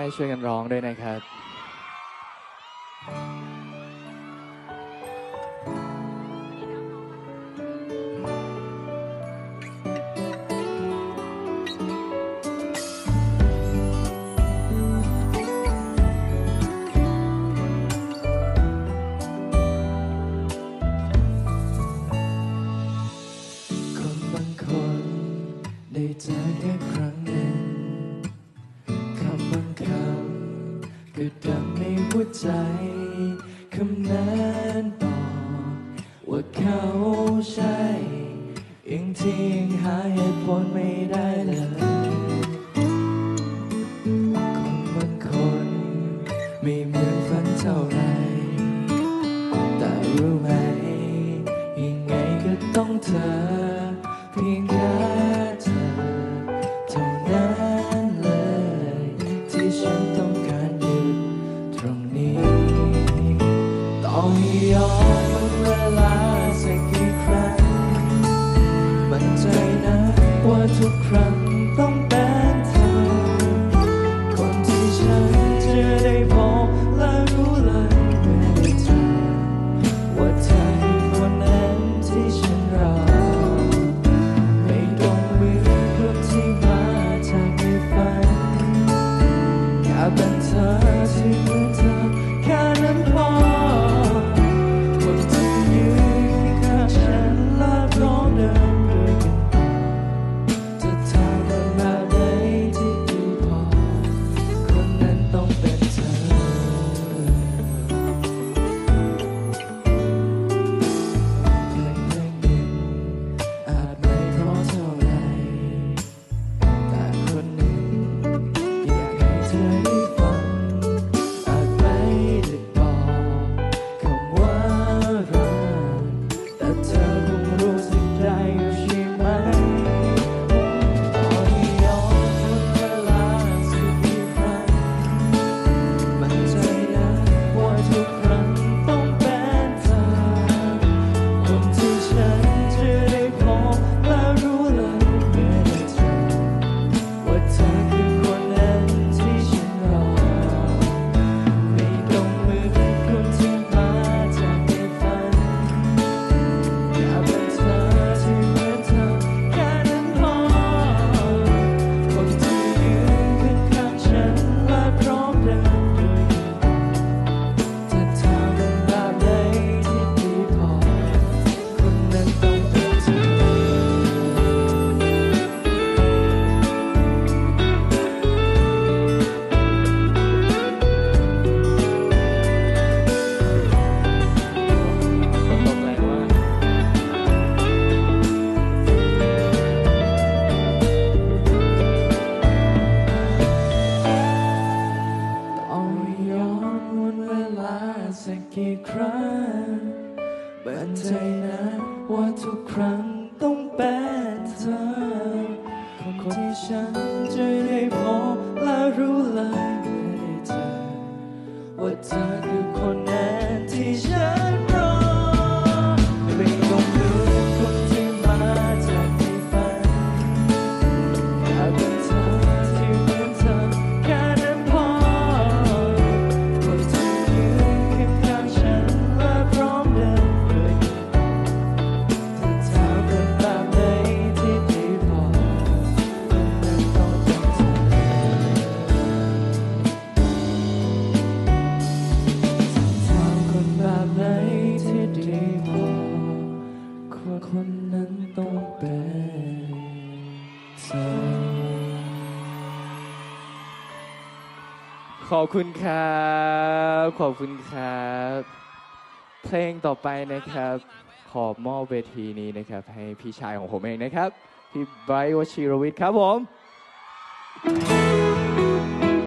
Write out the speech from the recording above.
ใช่ช่วยกันร้องด้วยนะครับได้เจอแค่ครั้ง วใจคำนั้นบอกว่าเขาใช่ยังที่ยังหาเหตุผลไม่ได้เลยคนบางคนไม่เหมือนฝันเท่าไรแต่รู้ไหมยังไงก็ต้องเธอ to cry. กี่ครั้งมั่นใจนะว่าทุกครั้งต้องแป็เธอคนที่ฉันจะได้พบและรู้เลยไม่ได้เจอว่าเธอ ขอบคุณครับ ขอบคุณครับ เพลงต่อไปนะครับ ขอบมอบเวทีนี้นะครับ ให้พี่ชายของผมเองนะครับ พี่ไบวชิรวิทย์ครับผม